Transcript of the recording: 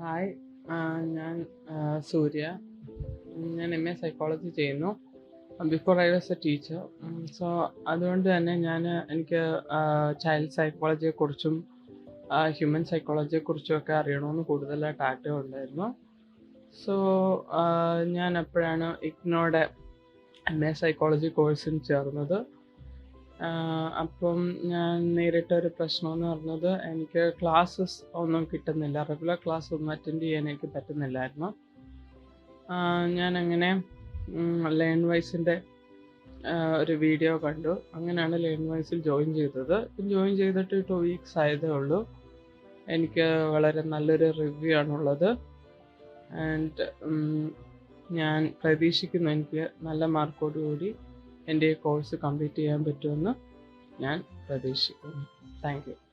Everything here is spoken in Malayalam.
ഹായ് ഞാൻ സൂര്യ. ഞാൻ എം എ സൈക്കോളജി ചെയ്യുന്നു. Before I was a teacher so അതുകൊണ്ട് തന്നെ ഞാൻ എനിക്ക് ചൈൽഡ് സൈക്കോളജിയെക്കുറിച്ചും ഹ്യൂമൻ സൈക്കോളജിയെക്കുറിച്ചും ഒക്കെ അറിയണമെന്ന് കൂടുതലായിട്ട് ആഗ്രഹം ഉണ്ടായിരുന്നു. സോ ഞാൻ അപ്പോഴാണ് ഇഗ്നോയുടെ എം എ സൈക്കോളജി കോഴ്സിന് ചേർന്നത്. അപ്പം ഞാൻ നേരിട്ട ഒരു പ്രശ്നം എന്ന് പറഞ്ഞത് എനിക്ക് ക്ലാസ്സസ് ഒന്നും കിട്ടുന്നില്ല. റെഗുലർ ക്ലാസ് ഒന്നും അറ്റൻഡ് ചെയ്യാൻ എനിക്ക് പറ്റുന്നില്ലായിരുന്നു. ഞാൻ അങ്ങനെ ലേൺ വൈസിന്റെ ഒരു വീഡിയോ കണ്ടു. അങ്ങനെയാണ് ലേൺ വൈസിൽ ജോയിൻ ചെയ്തത്. ജോയിൻ ചെയ്തിട്ട് ടു വീക്സ് ആയതേ ഉള്ളൂ. എനിക്ക് വളരെ നല്ലൊരു റിവ്യൂ ആണുള്ളത്. ആൻഡ് ഞാൻ പ്രതീക്ഷിക്കുന്നു എനിക്ക് നല്ല മാർക്കോടുകൂടി എന്റെ കോഴ്സ് കംപ്ലീറ്റ് ചെയ്യാൻ പറ്റുമെന്ന് ഞാൻ പ്രതീക്ഷിക്കുന്നു. താങ്ക്